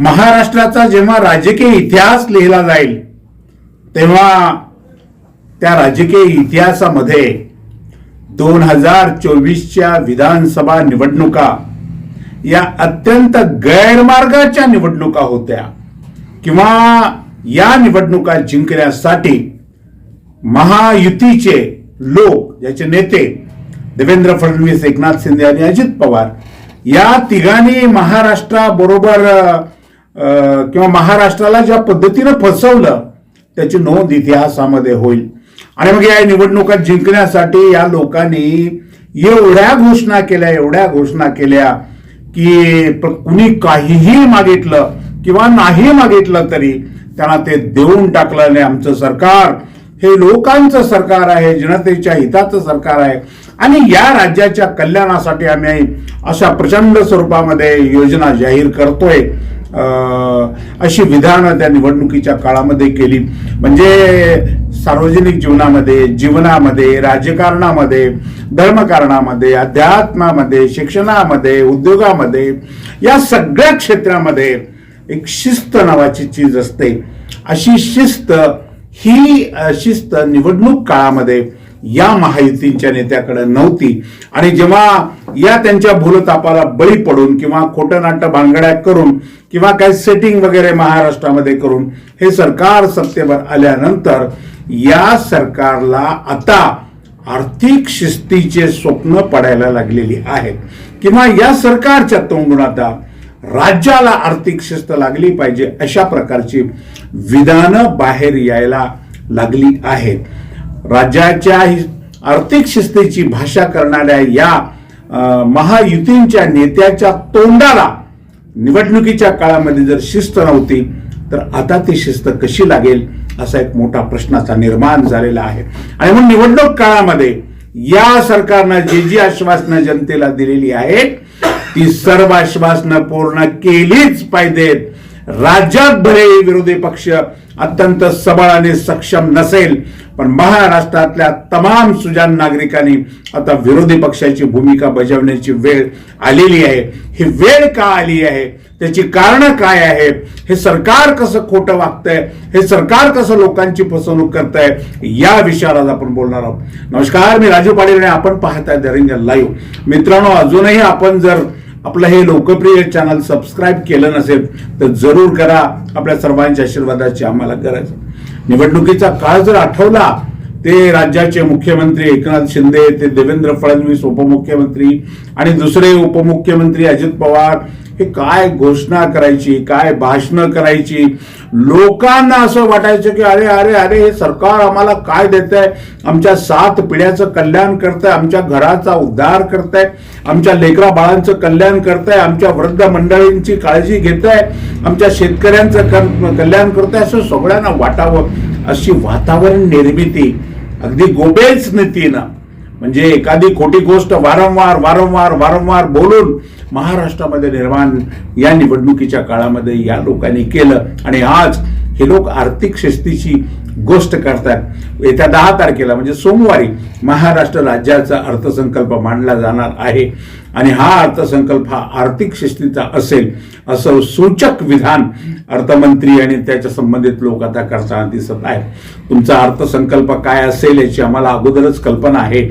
महाराष्ट्राचा जेव्हा राजकीय इतिहास लिहिला जाईल तेव्हा त्या राजकीय इतिहासामध्ये दोन हजार चोवीसच्या विधानसभा निवडणुका या अत्यंत गैरमार्गाच्या निवडणुका होत्या. किंवा या निवडणुका जिंकण्यासाठी महायुतीचे लोक ज्याचे नेते देवेंद्र फडणवीस एकनाथ शिंदे आणि अजित पवार या तिघांनी महाराष्ट्राबरोबर बरोबर किंवा महाराष्ट्राला ज्या पद्धतीनं फसवलं त्याची नोंद इतिहासामध्ये होईल. आणि मग या निवडणुका जिंकण्यासाठी या लोकांनी एवढ्या घोषणा केल्या एवढ्या घोषणा केल्या की कुणी काहीही मागितलं किंवा नाही मागितलं तरी त्यांना ते देऊन टाकलं आणि आमचं सरकार. हे लोकांचं सरकार आहे जनतेच्या हिताचं सरकार आहे. आणि या राज्याच्या कल्याणासाठी आम्ही अशा प्रचंड स्वरूपामध्ये योजना जाहीर करतोय. अशी विधानं त्या निवडणुकीच्या काळामध्ये केली. म्हणजे सार्वजनिक जीवनामध्ये जीवनामध्ये राजकारणामध्ये धर्मकारणामध्ये अध्यात्मामध्ये शिक्षणामध्ये उद्योगामध्ये या सगळ्या क्षेत्रामध्ये एक शिस्त नावाची चीज असते. अशी शिस्त ही शिस्त निवडणूक काळामध्ये या महायुतींच्या नेत्याकडे नव्हती. आणि जेव्हा या त्यांच्या भूलतापाला बळी पडून किंवा खोटं नाटं भांगड्या करून किंवा काही सेटिंग वगैरे महाराष्ट्रामध्ये करून हे सरकार सत्तेवर आल्यानंतर या सरकारला आता आर्थिक शिस्तीचे स्वप्न पडायला लागलेली आहेत. किंवा या सरकारच्या तोंडून आता राज्याला आर्थिक शिस्त लागली पाहिजे अशा प्रकारची विधानं बाहेर यायला लागली आहेत. राज्याच्या आर्थिक शिस्तीची भाषा करणाऱ्या या महायुतींच्या नेत्याच्या तोंडाला निवडणुकीच्या काळामध्ये जर शिस्त नव्हती तर आता ती शिस्त कशी लागेल असा एक मोठा प्रश्नाचा निर्माण झालेला आहे. आणि मग निवडणूक काळामध्ये या सरकारनं जे जी आश्वासनं जनतेला दिलेली आहेत ती सर्व आश्वासनं पूर्ण केलीच पाहिजेत. राज्यात भले विरोधी पक्ष अत्यंत सबळ आणि सक्षम नसेल पण महाराष्ट्रातल्या तमाम सुजान नागरिकांनी आता विरोधी पक्षाची भूमिका बजावण्याची वेळ आलेली आहे. ही वेळ का आली आहे? त्याची कारणं काय आहे हे सरकार कसं खोटं वागतंय? हे सरकार कसं लोकांची फसवणूक करतंय? या विषयावर आज आपण बोलणार आहोत. नमस्कार मी राजू पाटील आणि आपण पाहताय दरिंग लाईव्ह मित्रांनो अजूनही आपण जर आपलं हे लोकप्रिय चॅनल सबस्क्राईब केलं नसेल तर जरूर करा. आपल्या सर्वांच्या आशीर्वादाची आम्हाला गरज निवडणुकीचा काळ जर आठवला ते राज्याचे मुख्यमंत्री एकनाथ शिंदे ते देवेंद्र फडणवीस उपमुख्यमंत्री आणि दुसरे उपमुख्यमंत्री अजित पवार हे काय घोषणा करायची काय भाषणं करायची? लोकांना असं वाटायचं की अरे अरे अरे हे सरकार आम्हाला काय देत आहे आमच्या सात पिढ्याचं कल्याण करतंय आमच्या घराचा उद्धार करतंय आमच्या लेकरा बाळांचं कल्याण करतंय आमच्या वृद्ध मंडळींची काळजी घेत आहे आमच्या शेतकऱ्यांचं कल्याण कल्याण आहे असं सगळ्यांना वाटावं. अशी वातावरण निर्मिती अगदी गोबेच नीतीनं. म्हणजे एखादी खोटी गोष्ट वारंवार वारंवार वारंवार बोलून महाराष्ट्रामध्ये निर्माण या निवडणुकीच्या काळामध्ये या लोकांनी केलं आणि आज हे लोक आर्थिक शिस्तीची गोष्ट करतात. येत्या दहा तारखेला म्हणजे सोमवारी महाराष्ट्र राज्याचा अर्थसंकल्प मांडला जाणार आहे. आणि हा अर्थसंकल्प हा आर्थिक शिस्तीचा असेल असं सूचक विधान अर्थमंत्री आणि त्याच्या संबंधित लोक आता करताना दिसत आहेत. तुमचा अर्थसंकल्प काय असेल याची आम्हाला अगोदरच कल्पना आहे.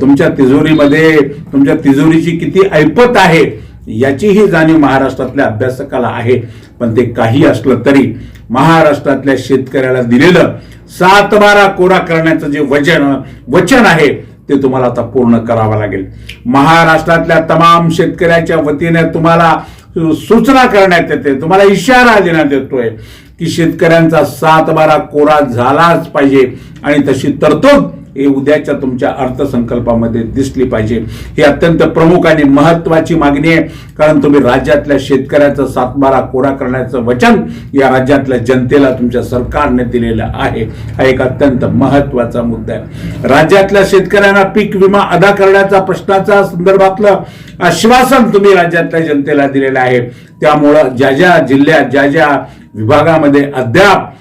तुमच्या तिजोरीमध्ये तुमच्या तिजोरीची किती ऐपत आहे याचीही जाणीव महाराष्ट्रातल्या अभ्यासकाला आहे. पण ते काही असलं तरी महाराष्ट्रातल्या शेतकऱ्याला दिलेलं सात बारा कोरा करण्याचं जे वचन वचन आहे ते तुम्हाला आता पूर्ण करावं लागेल. महाराष्ट्रातल्या तमाम शेतकऱ्याच्या वतीने तुम्हाला सूचना करण्यात येते तुम्हाला इशारा देण्यात येतोय की शेतकऱ्यांचा सात बारा कोरा झालाच पाहिजे आणि तशी तरतूद हे उद्याच्या तुमच्या अर्थसंकल्पामध्ये दिसली पाहिजे. ही अत्यंत प्रमुख आणि महत्वाची मागणी आहे. कारण तुम्ही राज्यातल्या शेतकऱ्याचा सातबारा कोरा करण्याचं वचन या राज्यातल्या जनतेला तुमच्या सरकारने दिलेलं आहे. हा एक अत्यंत महत्त्वाचा मुद्दा आहे. राज्यातल्या शेतकऱ्यांना पीक विमा अदा करण्याचा प्रश्नाचा संदर्भातलं आश्वासन तुम्ही राज्यातल्या जनतेला दिलेलं आहे. त्यामुळं ज्या ज्या जिल्ह्यात ज्या ज्या विभागामध्ये अद्याप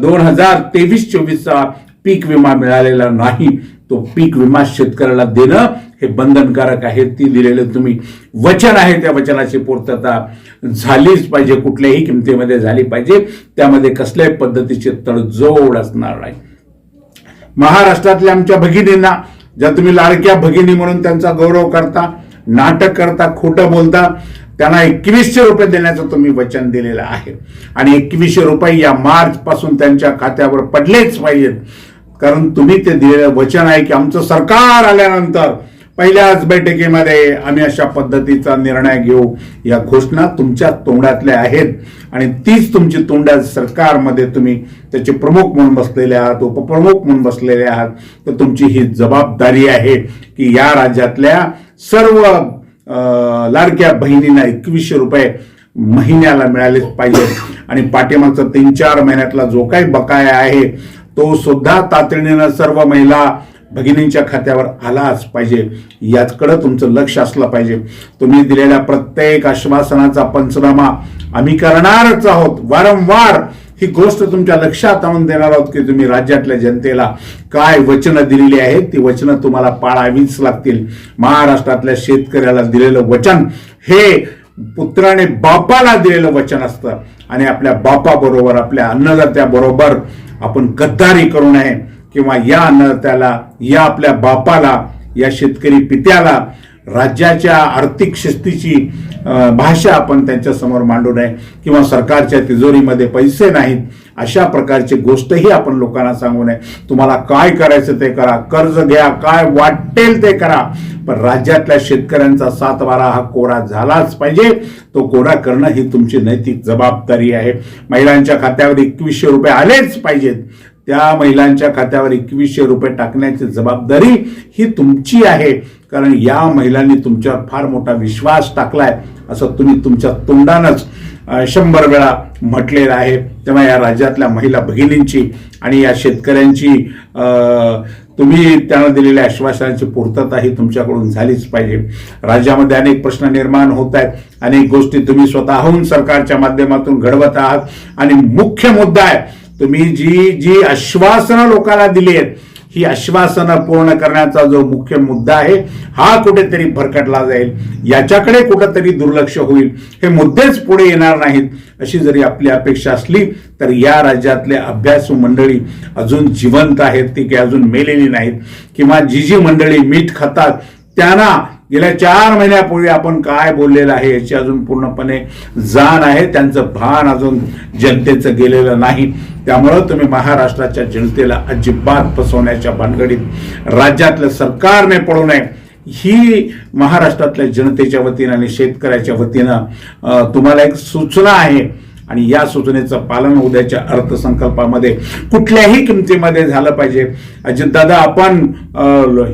दोन हजार तेवीस चोवीसचा पीक विमा मिळालेला नाही तो पीक विमा शेतकऱ्याला देणं हे बंधनकारक आहे. ती दिलेलं तुम्ही वचन आहे त्या वचनाची पूर्तता झालीच पाहिजे कुठल्याही किमतीमध्ये झाली पाहिजे. त्यामध्ये कसल्याही पद्धतीची तडजोड असणार नाही. महाराष्ट्रातल्या आमच्या भगिनींना ज्या तुम्ही लाडक्या भगिनी म्हणून त्यांचा गौरव करता नाटक करता खोटं बोलता त्यांना एकवीसशे रुपये देण्याचं तुम्ही वचन दिलेलं आहे. आणि एकवीसशे रुपये या मार्च पासून त्यांच्या खात्यावर पडलेच पाहिजेत कारण तुम्ही ते दिलेलं वचन आहे की आमचं सरकार आल्यानंतर पहिल्याच बैठकीमध्ये आम्ही अशा पद्धतीचा निर्णय घेऊ. या घोषणा तुमच्या तोंडातल्या आहेत आणि तीच तुमची तोंडात सरकारमध्ये तुम्ही त्याचे प्रमुख म्हणून बसलेले आहात उपप्रमुख म्हणून बसलेले आहात. तर तुमची ही जबाबदारी आहे की या राज्यातल्या सर्व अं, लाडक्या बहिणींना एकवीसशे रुपये महिन्याला मिळालेच पाहिजे आणि पाठीमागचा तीन चार महिन्यातला जो काही बकाया आहे तो सुद्धा तातडीनं सर्व महिला भगिनींच्या खात्यावर आलाच पाहिजे. याचकडं तुमचं लक्ष असलं पाहिजे. तुम्ही दिलेल्या प्रत्येक आश्वासनाचा पंचनामा आम्ही करणारच आहोत. वारंवार ही गोष्ट तुमच्या लक्षात आणून देणार आहोत की तुम्ही राज्यातल्या जनतेला काय वचनं दिलेली आहेत ती वचनं तुम्हाला पाळावीच लागतील. महाराष्ट्रातल्या शेतकऱ्याला दिलेलं वचन हे पुत्राने बापाला दिलेलं वचन असतं. आणि आपल्या बापाबरोबर आपल्या अन्नदात्याबरोबर आपण गद्दारी करू नये किंवा या नरत्याला या आपल्या बापाला या शेतकरी पित्याला राज्याच्या आर्थिक शिस्तीची भाषा आपण त्यांच्यासमोर मांडू नये किंवा सरकारच्या तिजोरीमध्ये पैसे नाहीत अशा प्रकारची गोष्टही आपण लोकांना सांगू नये. तुम्हाला काय करायचं ते करा कर्ज घ्या काय वाटेल ते करा. पण राज्यातल्या शेतकऱ्यांचा सातबारा हा कोरा झालाच पाहिजे. तो कोरा करणं ही तुमची नैतिक जबाबदारी आहे. महिलांच्या खात्यावर एकवीसशे रुपये आलेच पाहिजेत. त्या महिलांच्या खात्यावर एकवीसशे रुपये टाकण्याची जबाबदारी ही तुमची आहे. कारण या महिलांनी तुमच्यावर फार मोठा विश्वास टाकलाय असं तुम्ही तुमच्या तोंडानंच शंभर वेळा म्हटलेलं आहे. तेव्हा या राज्यातल्या महिला भगिनींची आणि या शेतकऱ्यांची अं, तुम्ही त्यांना दिलेल्या आश्वासनाची पूर्तता ही तुमच्याकडून झालीच पाहिजे. राज्यामध्ये अनेक प्रश्न निर्माण होत आहेत. अनेक गोष्टी तुम्ही स्वतःहून सरकारच्या माध्यमातून घडवत आहात. आणि मुख्य मुद्दा आहे तुम्ही जी जी आश्वासनं लोकांना दिली आहेत ही आश्वासनं पूर्ण करण्याचा जो मुख्य मुद्दा आहे हा कुठेतरी भरकटला जाईल. याच्याकडे कुठेतरी दुर्लक्ष होईल. हे मुद्देच पुढे येणार नाहीत अशी जरी आपली अपेक्षा असली तर या राज्यातले अभ्यासू मंडळी अजून जिवंत आहेत ती काही अजून मेलेली नाहीत. किंवा जी जी मंडळी मीठ खातात त्यांना गेल्या चार महिन्यापूर्वी आपण काय बोललेलं आहे याची अजून पूर्णपणे जाण आहे. त्यांचं भान अजून जनतेचं गेलेलं नाही. त्यामुळं तुम्ही महाराष्ट्राच्या जनतेला अजिबात फसवण्याच्या भानगडीत राज्यातल्या सरकारने पडू नये. ही महाराष्ट्रातल्या जनतेच्या वतीनं आणि शेतकऱ्याच्या वतीनं तुम्हाला एक सूचना आहे. आणि या सूचनेचं पालन उद्याच्या अर्थसंकल्पामध्ये कुठल्याही किमतीमध्ये झालं पाहिजे. अजितदादा आपण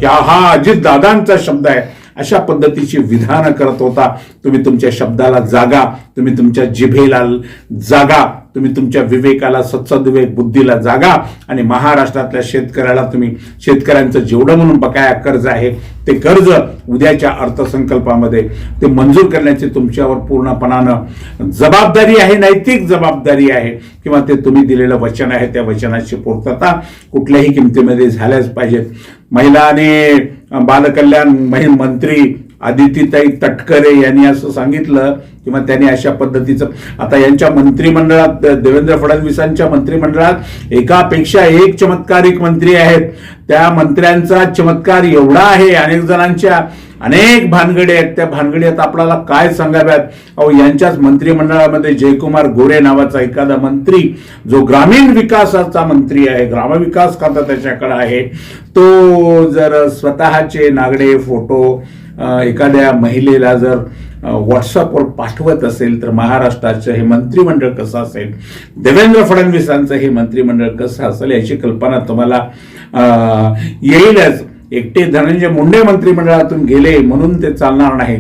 ह्या हा अजितदादांचा शब्द आहे. अशा पद्धतीची विधानं करत होता. तुम्ही तुमच्या शब्दाला जागा तुम्ही तुमच्या जिभेला जागा तुम्ही तुमच्या विवेकाला सत्सद्विवेक बुद्धीला जागा आणि महाराष्ट्रातल्या शेतकऱ्याला तुम्ही शेतकऱ्यांचं जेवढं म्हणून बकाया कर्ज आहे ते कर्ज उद्याच्या अर्थसंकल्पामध्ये ते मंजूर करण्याची तुमच्यावर पूर्णपणानं जबाबदारी आहे नैतिक जबाबदारी आहे किंवा ते तुम्ही दिलेलं वचन आहे त्या वचनाची पूर्तता कुठल्याही किमतीमध्ये झाल्याच पाहिजेत महिला आणि बालकल्याण मंत्री आदितीताई तटकरे यांनी असं सांगितलं किंवा त्यांनी अशा पद्धतीचं. आता यांच्या मंत्रिमंडळात देवेंद्र फडणवीसांच्या मंत्रिमंडळात एकापेक्षा एक चमत्कारिक मंत्री आहेत. त्या मंत्र्यांचा चमत्कार एवढा आहे अनेक जणांच्या अनेक भानगडी आहेत. त्या भानगडी आता आपल्याला काय सांगाव्यात? अहो यांच्याच मंत्रिमंडळामध्ये जयकुमार गोरे नावाचा एखादा मंत्री जो ग्रामीण विकासाचा मंत्री आहे ग्रामविकास खाता त्याच्याकडे आहे. तो जर स्वतःचे नागडे फोटो एखाद्या महिलेला जर व्हॉट्सअपवर पाठवत असेल तर महाराष्ट्राचं हे मंत्रिमंडळ कसं असेल? देवेंद्र फडणवीसांचं हे मंत्रिमंडळ कसं असेल? याची कल्पना तुम्हाला येईलच. एकटे धनंजय मुंडे मंत्रिमंडळातून गेले म्हणून ते चालणार नाही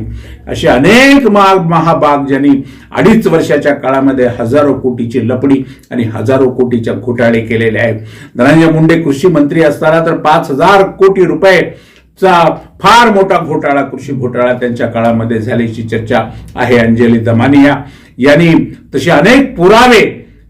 असे अनेक महाग महाभाग ज्यांनी अडीच वर्षाच्या काळामध्ये हजारो कोटीची लपडी आणि हजारो कोटीच्या घोटाळे केलेले आहेत. धनंजय मुंडे कृषी मंत्री असताना तर पाच हजार कोटी रुपये चा फार मोठा घोटाळा कृषी घोटाळा त्यांच्या काळामध्ये झाल्याची चर्चा आहे अंजली दमानिया यांनी. तसे अनेक पुरावे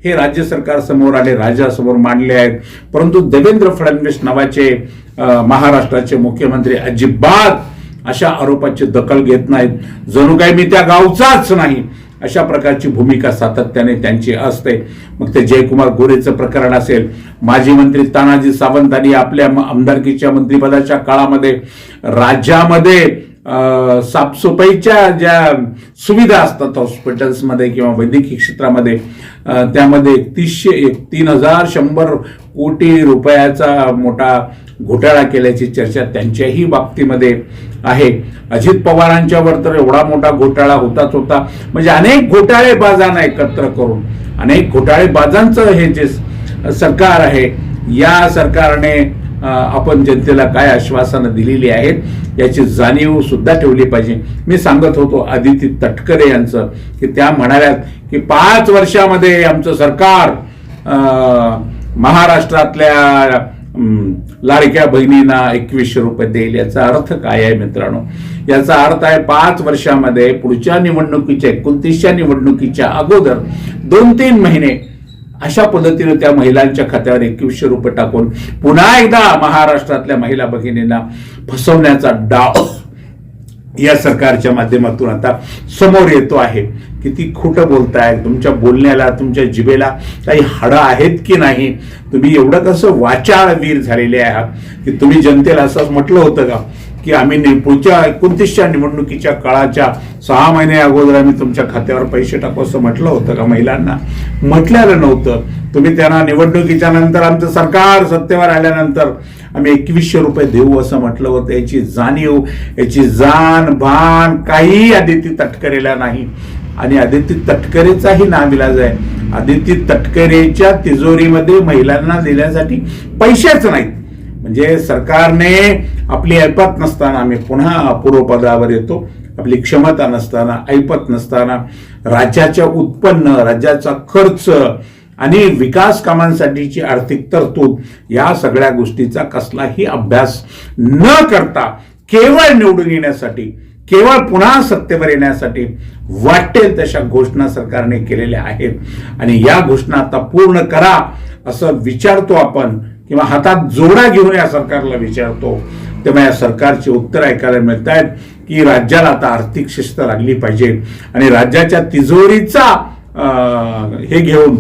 हे राज्य सरकार समोर आले राजासमोर मांडले आहेत. परंतु देवेंद्र फडणवीस नावाचे महाराष्ट्राचे मुख्यमंत्री अजिबात अशा आरोपाची दखल घेत नाहीत. जणू काही मी त्या गावचाच नाही अशा प्रकारची भूमिका सातत्याने त्यांची असते. मग ते जयकुमार गोरेचं प्रकरण असेल. माजी मंत्री तानाजी सावंतांनी आपल्या आमदारकीच्या मंत्रिपदाच्या काळामध्ये राज्यामध्ये साफसफाईच्या ज्या सुविधा असतात हॉस्पिटल्समध्ये किंवा वैद्यकीय क्षेत्रामध्ये त्यामध्ये एकतीसशे एक तीन हजार शंभर कोटी रुपयाचा मोठा घोटाळा केल्याची चर्चा त्यांच्याही बाबतीमध्ये आहे. अजित पवारांच्यावर तर एवढा मोठा घोटाळा होताच होता. म्हणजे अनेक घोटाळेबाजांना एकत्र करून अनेक घोटाळेबाजांचं हे जे सरकार आहे या सरकारने आपण जनतेला काय आश्वासनं दिलेली आहेत याची जाणीव सुद्धा ठेवली पाहिजे. मी सांगत होतो आदिती तटकरे यांचं की त्या म्हणाल्यात की पाच वर्षामध्ये आमचं सरकार महाराष्ट्रातल्या लाडक्या बहिणींना एकवीसशे रुपये देईल याचा अर्थ काय आहे मित्रांनो? याचा अर्थ आहे पाच वर्षामध्ये पुढच्या निवडणुकीच्या एकोणतीसच्या निवडणुकीच्या अगोदर दोन तीन महिने अशा पद्धतीने त्या महिलांच्या खात्यावर एकवीसशे रुपये टाकून पुन्हा एकदा महाराष्ट्रातल्या महिला भगिनींना फसवण्याचा डाव या सरकारच्या माध्यमातून आता समोर येतो आहे. किती खोटं बोलताय तुमच्या बोलण्याला तुमच्या जिभेला काही हाडं आहेत की नाही? तुम्ही एवढं कसं वाचाळवीर झालेले आहात? की तुम्ही जनतेला असंच म्हटलं होतं का? की आम्ही पुढच्या एकोणतीसच्या निवडणुकीच्या काळाच्या सहा महिने अगोदर आम्ही तुमच्या खात्यावर पैसे टाकू असं म्हटलं होतं का महिलांना? म्हटलेलं नव्हतं. तुम्ही त्यांना निवडणुकीच्या नंतर आमचं सरकार सत्तेवर आल्यानंतर आम्ही एकवीसशे रुपये देऊ असं म्हटलं होतं. याची जाणीव याची जाण भान काही आदिती तटकरेला नाही. आणि आदिती तटकरेचाही नाविलाज आहे. आदिती तटकरेच्या तिजोरीमध्ये महिलांना देण्यासाठी पैसेच नाहीत. म्हणजे सरकारने आपली ऐपत नसताना आम्ही पुन्हा अपूर्व पदावर येतो. आपली क्षमता नसताना ऐपत नसताना राज्याच्या उत्पन्न राज्याचा खर्च आणि विकास कामांसाठीची आर्थिक तरतूद या सगळ्या गोष्टीचा कसलाही अभ्यास न करता केवळ निवडून येण्यासाठी केवळ पुन्हा सत्तेवर येण्यासाठी वाटेल तशा घोषणा सरकारने केलेल्या आहेत. आणि या घोषणा आता पूर्ण करा असं विचारतो आपण किंवा हातात जोडा घेऊन या सरकारला विचारतो. तेव्हा या सरकारची उत्तर ऐकायला मिळत आहेत की राज्याला आता आर्थिक शिस्त लागली पाहिजे. आणि राज्याच्या तिजोरीचा अं, हे घेऊन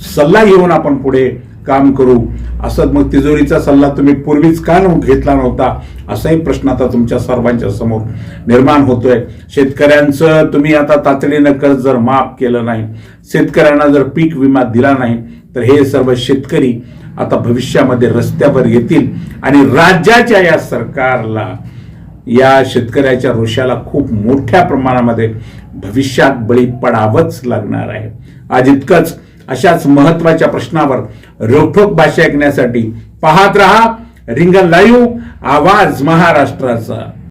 सल्ला घेऊन आपण पुढे काम करू. असं मग तिजोरीचा सल्ला तुम्ही पूर्वीच का घेतला नव्हता? असाही प्रश्न आता तुमच्या सर्वांच्या समोर निर्माण होतोय. शेतकऱ्यांचं तुम्ही आता तातडीनं कर्ज जर माफ केलं नाही शेतकऱ्यांना जर पीक विमा दिला नाही तर हे सर्व शेतकरी आता भविष्यामध्ये रस्त्यावर येतील. आणि राज्याच्या या सरकारला या शेतकऱ्याच्या रोषाला खूप मोठ्या प्रमाणामध्ये भविष्यात बळी पडावंच लागणार आहे. आज इतकंच. अशाच महत्त्वाच्या प्रश्नावर रोखोक भाषा ऐकण्यासाठी पाहत रहा रिंगण लाईव्ह आवाज महाराष्ट्राचा.